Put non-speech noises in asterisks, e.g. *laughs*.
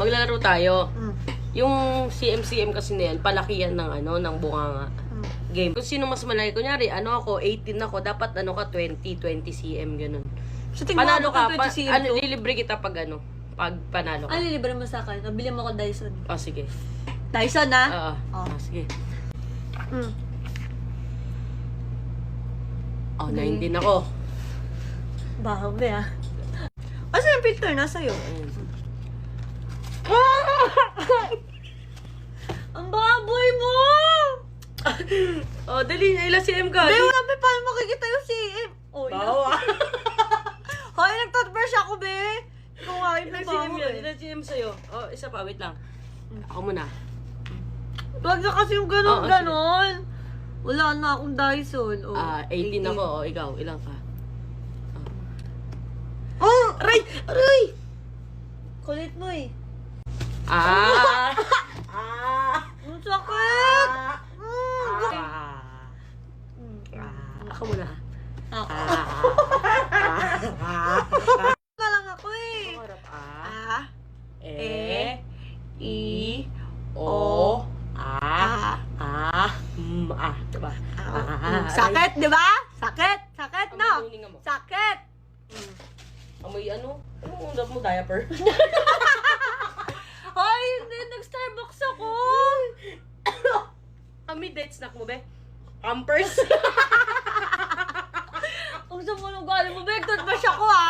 Maglalaro tayo. Mm. Yung CMCM kasi na yan, palakihan ng ano, ng bunganga. Mm. Game. Kung sino mas malaki, kunyari, ano ako, 18 ako, dapat ano ka, 20, 20 cm, ganun. So, tingnan Panalo ka, pa, 20 cm ano, lilibre kita pag ano, pag panalo ka. Ano libre mo sa akin? Nabili mo ko Dyson. Oh, sige. Dyson, ha? Oo. Oh. Ah, sige. Mm. Oh, 19 ako. Bahaw ba, ah? Asa yung picture? Nasa iyo. Ayun. Ang baboy mo! Oh, dali na, ilang CM ka? Hindi, wala pa paano makikita yung CM. Oh, ina. Bawa. *laughs* Hoy, nag-toothbrush ako, be. Ikaw nga, yun ang CM baho, yun? eh. Ilang CM sa'yo? Oh, isa pa, wait lang. Ako muna. Huwag na kasi yung Oo, ganon, sige. ganon. Wala na akong Dyson. Oh, Ah, 18 ako. Oh, ikaw, ilang ka? Oh! Aray! Aray! Kulit mo eh. Ah! ah! Ang sakit! Mm. Ah! Mm. Ah! Ako muna. Ako. Ah! Ah! na lang ako eh. Ah. Ah. E, I, O, A, A, M, A. Diba? Mm. Sakit, di ba? Sakit! Sakit, no? Mo. Sakit! Amoy ano? Ano undot mo? Diaper? *laughs* date snack mo, be? Pampers. Ang *laughs* sa mga galing mo, be, toothbrush ako, ha? Ah?